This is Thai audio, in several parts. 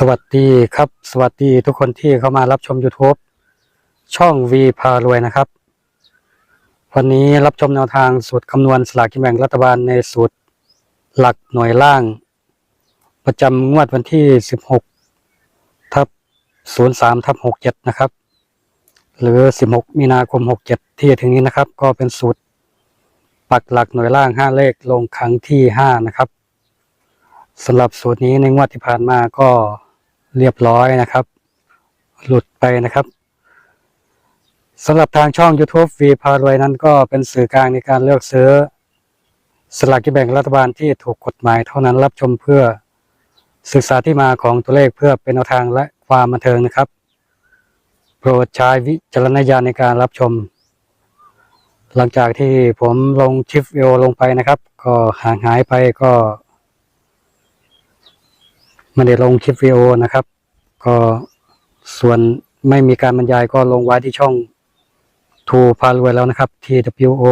สวัสดีครับ สวัสดีทุกคนที่เข้ามารับชม YouTube ช่อง V พารวยนะครับ วันนี้รับชมแนวทางสูตรคำนวณสลากกินแบ่งรัฐบาลในสูตรหลักหน่วยล่าง ประจำงวดวันที่ 16 ทับ 03 ทับ 67 นะครับ หรือ 16 มีนาคม 67 ที่จะถึงนี้นะครับ ก็เป็นสูตรปักหลักหน่วยล่าง 5 เลขลงครั้งที่ 5 นะครับสำหรับสูตรนี้ในงวดที่ผ่านมาก็ เรียบร้อยนะครับ หลุดไปนะครับสำหรับทางช่อง YouTube วีพารวยนั้นก็เป็นสื่อกลางในการเลือกซื้อ สลากกินแบ่งรัฐบาลที่ถูกกฎหมายเท่านั้นรับชมเพื่อศึกษาที่มาของตัวเลขเพื่อเป็นแนวทางและความบันเทิงนะครับ โปรดใช้วิจารณญาณในการรับชม หลังจากที่ผมลงคลิปวิโอลงไปนะครับ ก็ห่างหายไปก็ ไม่ได้ลงคลิปวิดีโอนะครับ ก็ส่วนไม่มีการบรรยายก็ลงไว้ที่ช่องทูพารวยแล้วนะครับ TWO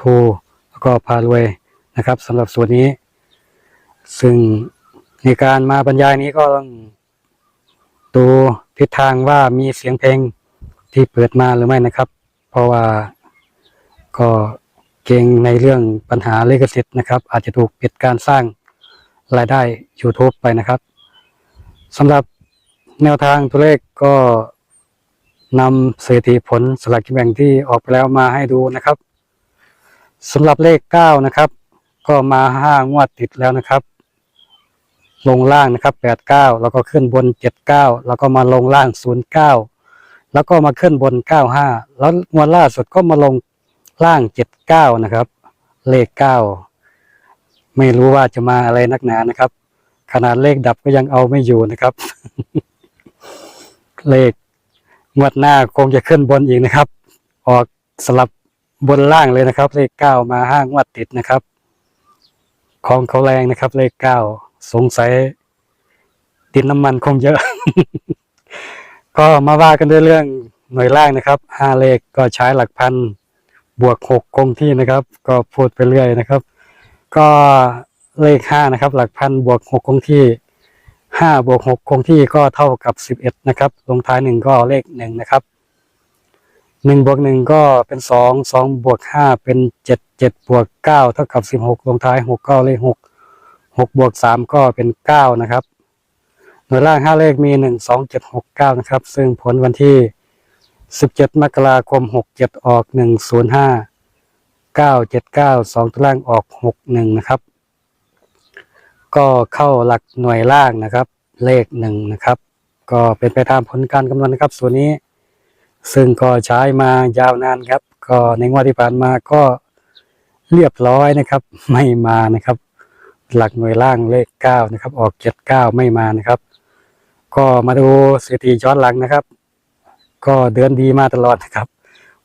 ทูแล้วก็พารวยนะครับสำหรับส่วนนี้ ซึ่งในการมาบรรยายนี้ก็ต้องดูทิศทางว่ามีเสียงเพลงที่เปิดมาหรือไม่นะครับ เพราะว่าก็เก่งในเรื่องปัญหาลิขสิทธิ์นะครับ อาจจะถูกปิดการสร้าง รายได้ YouTube ไปนะครับสำหรับแนวทางตัวเลขก็นำสถิติผลสลากกินแบ่งที่ออกไปแล้วมาให้ดูนะครับสำหรับเลข 9 นะครับ ก็มา5งวดติดแล้วนะครับ ลงล่างนะครับ 89 แล้วก็ขึ้นบน 79 แล้วก็มาลงล่าง 09 แล้วก็มาขึ้นบน 95 แล้วงวดล่าสุดก็มาลงล่าง 79 นะครับ เลข 9 ไม่รู้ว่าจะมาอะไรนักหนานะครับ ขนาดเลขดับก็ยังเอาไม่อยู่นะครับ เลขงวดหน้าคงจะขึ้นบนอีกนะครับ ออกสลับบนล่างเลยนะครับ เลข9มาห้างวัดติดนะครับ ของเขาแรงนะครับ เลข9สงสัยดินน้ำมันคงเยอะ ก็มาว่ากันด้วยเรื่องหน่วยล่างนะครับห้าเลขก็ใช้หลักพันบวกหกคงที่นะครับ ก็พูดไปเรื่อยนะครับ ก็เลขห้านะครับ หลักพันบวกหกคงที่ห้าบวกหกคงที่ก็เท่ากับสิบเอ็ดนะครับ ลงท้ายหนึ่งก็เลขหนึ่งนะครับหนึ่งบวกหนึ่งก็เป็นสองสองบวกห้าเป็นเจ็ดเจ็ดบวกเก้าเท่ากับสิบหกลงท้ายหกก็เลขหกหกบวกสามก็เป็นเก้านะครับหน่วยล่างห้าเลขมีหนึ่งสองเจ็ดหกเก้านะครับ ซึ่งผลวันที่สิบเจ็ดมกราคมหกเจ็ดออกหนึ่งศูนย์ห้า เก้าเจ็ดเก้าสองตัวล่างออกหกหนึ่งนะครับ ก็เข้าหลักหน่วยล่างนะครับ เลขหนึ่งนะครับ ก็เป็นไปตามผลการคำนวณนะครับ ส่วนนี้ ซึ่งก็ใช้มายาวนานครับ ก็ในงวดที่ผ่านมาก็เรียบร้อยนะครับ ไม่มานะครับ หลักหน่วยล่างเลขเก้านะครับ ออกเจ็ดเก้าไม่มานะครับ ก็มาดูสถิติย้อนหลังนะครับ ก็เดือนดีมาตลอดนะครับ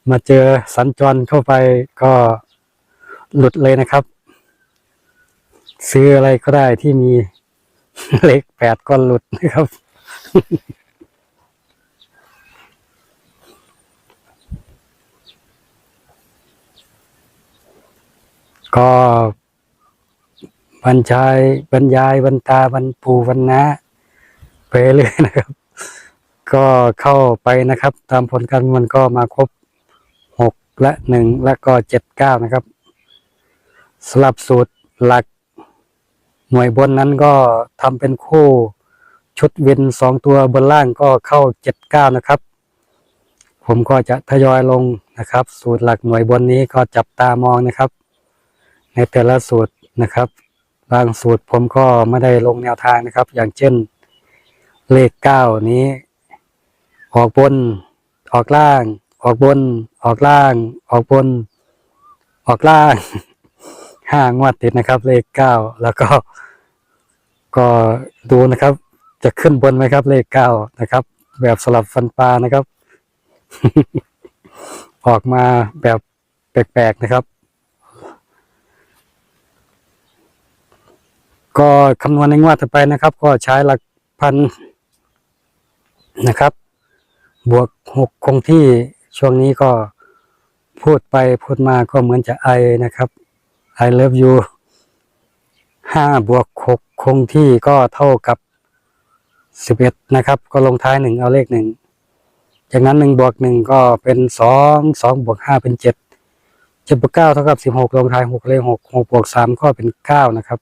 มาเจอสัญจรเข้าไปก็หลุดเลยนะครับ ซื้ออะไรก็ได้ที่มีเลขแปดก็หลุดนะครับ ก็บรรชายบรรยายบรรตาบรรปูบรรณะไปเรื่อยนะครับ ก็เข้าไปนะครับ ตามผลการมันก็มาครบ และหนึ่งและก็เจ็ดเก้านะครับสลับสูตรหลัก หน่วยบนนั้นก็ทำเป็นคู่ชุดวินสองตัวบนล่างก็เข้าเจ็ดเก้านะครับ ผมก็จะทยอยลงนะครับ สูตรหลักหน่วยบนนี้ก็จับตามองนะครับ ในแต่ละสูตรนะครับ บางสูตรผมก็ไม่ได้ลงแนวทางนะครับ อย่างเช่น เลขเก้านี้ ออกบนออกล่าง ออกบน ออกล่าง ออกบน ออกล่างห้างวดติดนะครับ เลขเก้าแล้วก็ ก็ดูนะครับ จะขึ้นบนไหมครับ เลขเก้านะครับ แบบสลับฟันปลานะครับ ออกมาแบบแปลกๆนะครับ ก็คำนวณในงวดต่อไปนะครับ ก็ใช้หลักพันนะครับ บวกหกคงที่ ช่วงนี้ก็พูดไปพูดมาก็เหมือนจะไอนะครับ I love you ห้าบวกหกคงที่ก็เท่ากับสิบเอ็ดนะครับ ก็ลงท้ายหนึ่งเอาเลขหนึ่งจากนั้นหนึ่งบวกหนึ่งก็เป็นสองสองบวกห้าเป็นเจ็ดเจ็ดบวกเก้าเท่ากับสิบหกลงท้ายหกเลขหกหกบวกสามก็เป็นเก้านะครับ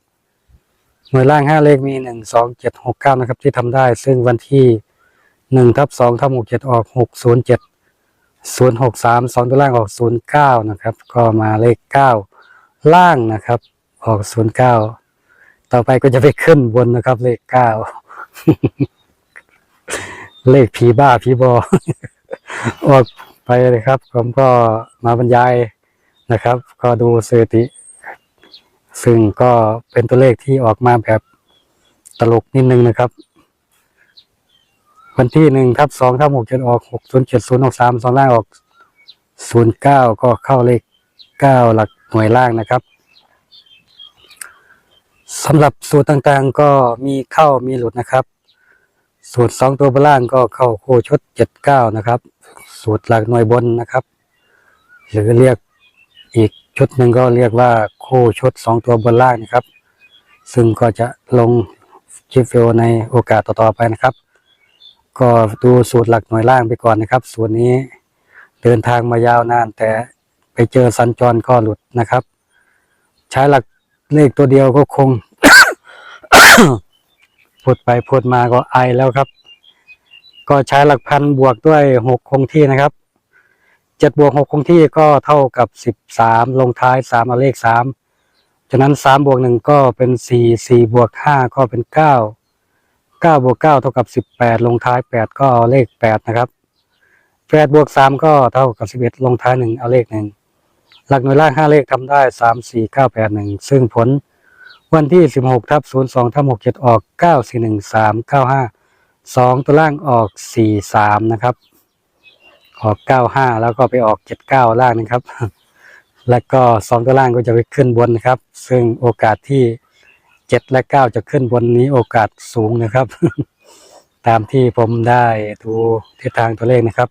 หน่วยล่างห้าเลขมีหนึ่งสองเจ็ดหกเก้านะครับ ที่ทำได้ ซึ่งวันที่หนึ่งทับสองทับหกเจ็ดออกหกศูนย์เจ็ด ศูนย์หกสามสองตัวล่างออกศูนย์เก้านะครับ ก็มาเลขเก้าล่างนะครับ ออกศูนย์เก้าต่อไปก็จะไปขึ้นบนนะครับ เลขเก้าเลขผีบ้าผีบอออกไปเลยครับ ผมก็มาบรรยายนะครับ ก็ดูสถิติ ซึ่งก็เป็นตัวเลขที่ออกมาแบบตลกนิดนึงนะครับ วันที่หนึ่งทับสองทับหกเจ็ดออกหกศูนย์เจ็ดศูนย์หกสามสองล่างออกศูนย์เก้าก็เข้าเลขเก้าหลักหน่วยล่างนะครับสำหรับสูตรต่างๆก็มีเข้ามีหลุดนะครับ สูตรสองตัวบนล่างก็เข้าโคชุดเจ็ดเก้านะครับ สูตรหลักหน่วยบนนะครับ หรือเรียกอีกชุดหนึ่งก็เรียกว่าโคชุดสองตัวบนล่างนะครับ ซึ่งก็จะลงคลิปวิดีโอในโอกาสต่อๆไปนะครับ ก็ดูสูตรหลักหน่วยล่างไปก่อนนะครับ สูตรนี้เดินทางมายาวนาน แต่ไปเจอสัญจรก็หลุดนะครับ ใช้หลักเลขตัวเดียวก็คงพูดไปพูดมาก็ไอแล้วครับ ก็ใช้หลักพันบวกด้วยหกคงที่นะครับเจ็ดบวกหกคงที่ก็เท่ากับสิบสามลงท้ายสามเอาเลขสามฉะนั้นสามบวกหนึ่งก็เป็นสี่สี่บวกห้าก็เป็นเก้า ก้าบวกเก้าเท่ากับสิบแปดลงท้ายแปดก็เอาเลขแปดนะครับแปดบวกสามก็เท่ากับสิบเอ็ดลงท้ายหนึ่งเอาเลขหนึ่งหลักหน่วยล่างห้าเลขทำได้สามสี่เก้าแปดหนึ่งซึ่งผลวันที่16ทับ02ทับ67ออก9413 95 2ตัวล่างออก43นะครับ ออก95แล้วก็ไปออก79ล่างนะครับ แล้วก็2ตัวล่างก็จะไปขึ้นบนนะครับ ซึ่งโอกาสที่ 7และ9จะขึ้นบนนี้โอกาสสูงนะครับ ตามที่ผมได้ดูทิศทางตัวเลขนะครับ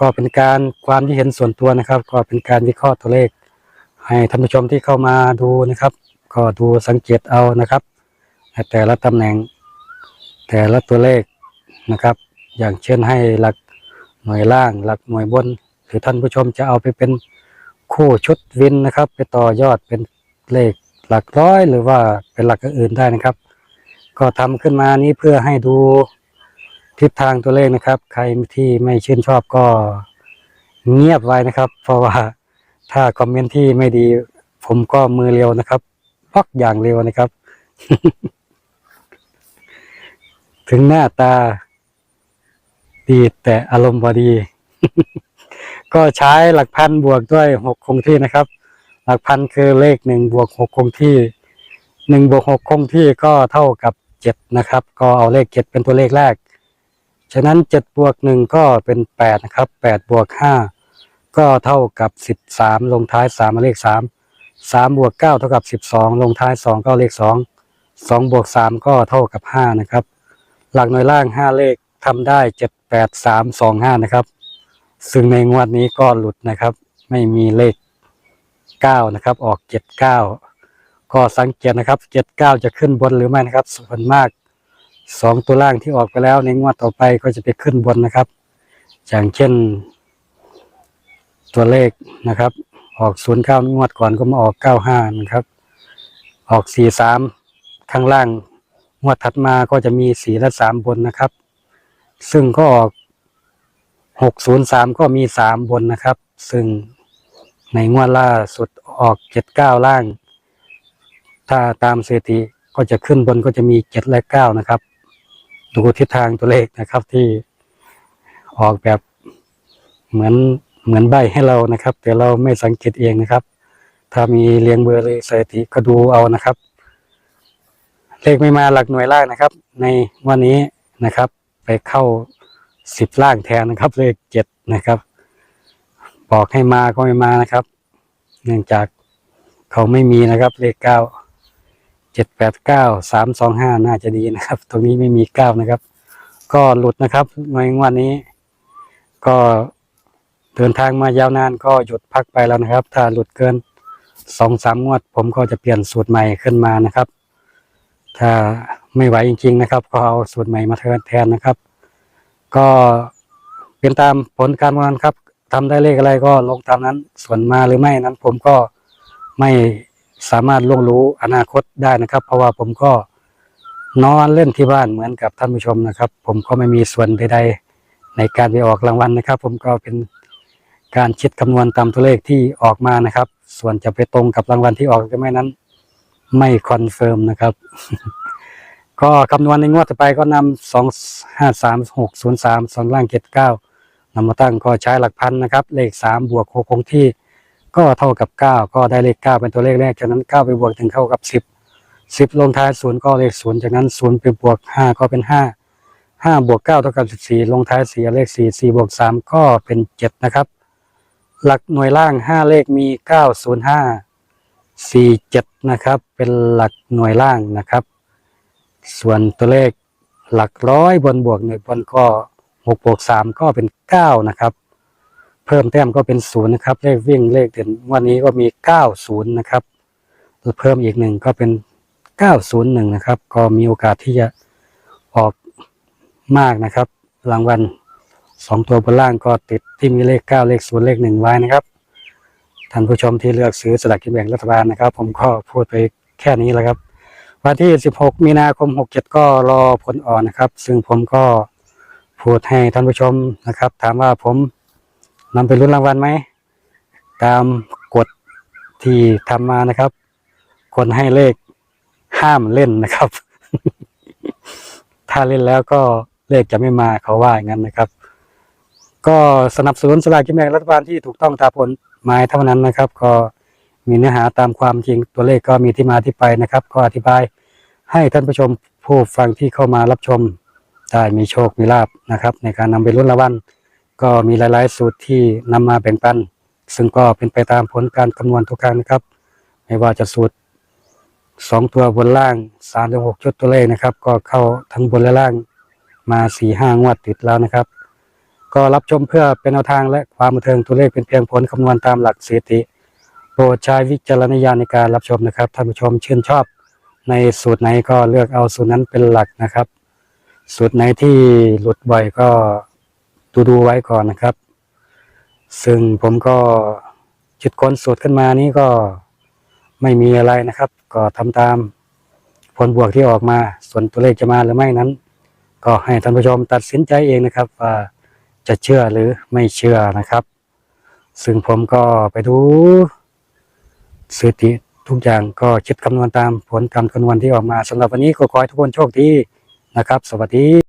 ก็เป็นการความที่เห็นส่วนตัวนะครับ ก็เป็นการวิเคราะห์ตัวเลข ให้ท่านผู้ชมที่เข้ามาดูนะครับ ก็ดูสังเกตเอานะครับแต่ละตำแหน่ง แต่ละตัวเลขนะครับ อย่างเช่นให้หลักหน่วยล่าง หลักหน่วยบน หรือท่านผู้ชมจะเอาไปเป็นคู่ชุดวินนะครับ ไปต่อยอดเป็นเลข หลักร้อยหรือว่าเป็นหลักอื่นได้นะครับ ก็ทำขึ้นมานี้เพื่อให้ดูทิศทางตัวเลขนะครับ ใครที่ไม่ชื่นชอบก็เงียบไว้นะครับ เพราะว่าถ้าคอมเมนต์ที่ไม่ดี ผมก็มือเร็วนะครับพอกอย่างเร็วนะครับ ถึงหน้าตา ดีแต่อารมณ์บอดี ก็ใช้หลักพันบวกด้วยหกคงที่นะครับ หลักพันคือเลขหนึ่งบวกหกคงที่หนึ่งบวกหกคงที่ก็เท่ากับเจ็ดนะครับ ก็เอาเลขเจ็ดเป็นตัวเลขแรก ฉะนั้นเจ็ดบวกหนึ่งก็เป็นแปดนะครับแปดบวกห้าก็เท่ากับสิบสามลงท้ายสามเลขสามสามบวกเก้าเท่ากับสิบสองลงท้ายสองก็เลขสองสองบวกสามก็เท่ากับห้านะครับ หลักหน่วยล่างห้าเลขทำได้เจ็ดแปดสามสองห้านะครับ ซึ่งในงวดนี้ก็หลุดนะครับ ไม่มีเลข เก้านะครับ ออกเจ็ดเก้าก็สังเกตนะครับเจ็ดเก้าจะขึ้นบนหรือไม่นะครับ ส่วนมากสองตัวล่างที่ออกไปแล้วในงวดต่อไปก็จะไปขึ้นบนนะครับ อย่างเช่น ตัวเลขนะครับ ออกศูนย์เก้างวดก่อนก็มาออกเก้าห้านะครับ ออกสี่สามข้างล่างงวดถัดมาก็จะมีสี่และสามบนนะครับ ซึ่งก็ออกหกศูนย์สามก็มีสามบนนะครับ ซึ่ง ในงวดล่าสุดออกเจ็ดเก้าล่าง ถ้าตามสถิติก็จะขึ้นบนก็จะมีเจ็ดและเก้านะครับ ดูทิศทางตัวเลขนะครับที่ออกแบบเหมือนเหมือนใบให้เรานะครับ แต่เราไม่สังเกตเองนะครับ ถ้ามีเรียงเบอร์เลยสถิติก็ดูเอานะครับ เลขไม่มาหลักหน่วยล่างนะครับ ในวันนี้นะครับ ไปเข้าสิบล่างแทนนะครับ เลขเจ็ดนะครับ บอกให้มาก็ไม่มานะครับ เนื่องจากเขาไม่มีนะครับเลขเก้าเจ็ดแปดเก้าสามสองห้าน่าจะดีนะครับ ตรงนี้ไม่มีเก้านะครับ ก็หลุดนะครับในวันนี้ ก็เดินทางมายาวนานก็หยุดพักไปแล้วนะครับ ถ้าหลุดเกินสองสามงวด ผมก็จะเปลี่ยนสูตรใหม่ขึ้นมานะครับ ถ้าไม่ไหวจริง ๆ นะครับ ก็เอาสูตรใหม่มาแทนนะครับ ก็เป็นตามผลการคำนครับ ทำได้เลขอะไรก็ลงตามนั้น ส่วนมาหรือไม่นั้น ผมก็ไม่สามารถล่วงรู้อนาคตได้นะครับ เพราะว่าผมก็นอนเล่นที่บ้านเหมือนกับท่านผู้ชมนะครับ ผมก็ไม่มีส่วนใดๆ ในการไปออกรางวัลนะครับ ผมก็เป็นการคิดคำนวณตามตัวเลขที่ออกมานะครับ ส่วนจะไปตรงกับรางวัลที่ออกหรือไม่นั้น ไม่คอนเฟิร์มนะครับ ก็คำนวณในงวดต่อไปก็นำสองห้าสามหกศูนย์สามสองล่างเจ็ดเก้า นำมาตั้งก็ใช้หลักพันนะครับ เลขสามบวกหกคงที่ ก็เท่ากับเก้าก็ได้เลขเก้าเป็นตัวเลขแรก จากนั้นเก้าไปบวกถึงเข้ากับสิบสิบลงท้ายศูนย์ก็เลขศูนย์จากนั้นศูนย์ไปบวกห้าก็เป็นห้าห้าบวกเก้าเท่ากับสิบสี่ลงท้ายสี่เลขสี่สี่บวกสามก็เป็นเจ็ดนะครับ หลักหน่วยล่างห้าเลขมีเก้าศูนย์ห้าสี่เจ็ดนะครับ เป็นหลักหน่วยล่างนะครับ ส่วนตัวเลขหลักร้อยบนบวกหนึ่งบนก็ หกบวกสามก็เป็นเก้านะครับ เพิ่มแต้มก็เป็นศูนย์นะครับ เลขวิ่งเลขเด่นวันนี้ก็มีเก้าศูนย์นะครับแล้วเพิ่มอีกหนึ่งก็เป็นเก้าศูนย์หนึ่งนะครับ ก็มีโอกาสที่จะออกมากนะครับ รางวัลสองตัวบนล่างก็ติดที่มีเลขเก้าเลขศูนย์เลขหนึ่งไว้นะครับท่านผู้ชมที่เลือกซื้อสลากกินแบ่งรัฐบาลนะครับ ผมก็พูดไปแค่นี้แหล้วครับ วันที่ 16 มีนาคม 67 ก็รอผลออกนะครับ ซึ่งผมก็ พูดให้ท่านผู้ชมนะครับ ถามว่าผมนำไปลุ้นรางวัลไหม ตามกฎที่ทำมานะครับ คนให้เลขห้ามเล่นนะครับ ถ้าเล่นแล้วก็เลขจะไม่มาเขาว่าอย่างนั้นนะครับ ก็สนับสนุนสลากกินแบ่งรัฐบาลที่ถูกต้องตามผลหมายเท่านั้นนะครับ ก็มีเนื้อหาตามความจริงตัวเลขก็มีที่มาที่ไปนะครับ ก็อธิบายให้ท่านผู้ชมผู้ฟังที่เข้ามารับชม ได้มีโชคมีลาบนะครับ ในการนำไปลุ้นรางวัลก็มีหลาย ๆ สูตรที่นำมาแบ่งปัน ซึ่งก็เป็นไปตามผลการคำนวณทุกครั้งนะครับ ไม่ว่าจะสูตรสองตัวบนล่างสามถึงหกชุดตัวเลขนะครับ ก็เข้าทั้งบนและล่างมาสี่ห้างวดติดแล้วนะครับ ก็รับชมเพื่อเป็นแนวทางและความบันเทิงตัวเลขเป็นเพียงผลคำนวณตามหลักสถิติโปรดใช้วิจารณญาณในการรับชมนะครับท่านผู้ชมชื่นชอบ ในสูตรไหนก็เลือกเอาสูตรนั้นเป็นหลักนะครับ สูตรไหนที่หลุดบ่อยก็ดูดูๆไว้ก่อนนะครับ ซึ่งผมก็จิตค้นสูตรขึ้นมานี้ก็ไม่มีอะไรนะครับ ก็ทำตามผลบวกที่ออกมา ส่วนตัวเลขจะมาหรือไม่นั้น ก็ให้ท่านผู้ชมตัดสินใจเองนะครับ ว่าจะเชื่อหรือไม่เชื่อนะครับ ซึ่งผมก็ไปดูสถิติทุกอย่างก็คิดคำนวณตามผลการคำนวณที่ออกมาสำหรับวันนี้ก็ขอให้ทุกคนโชคดี นะครับ สวัสดี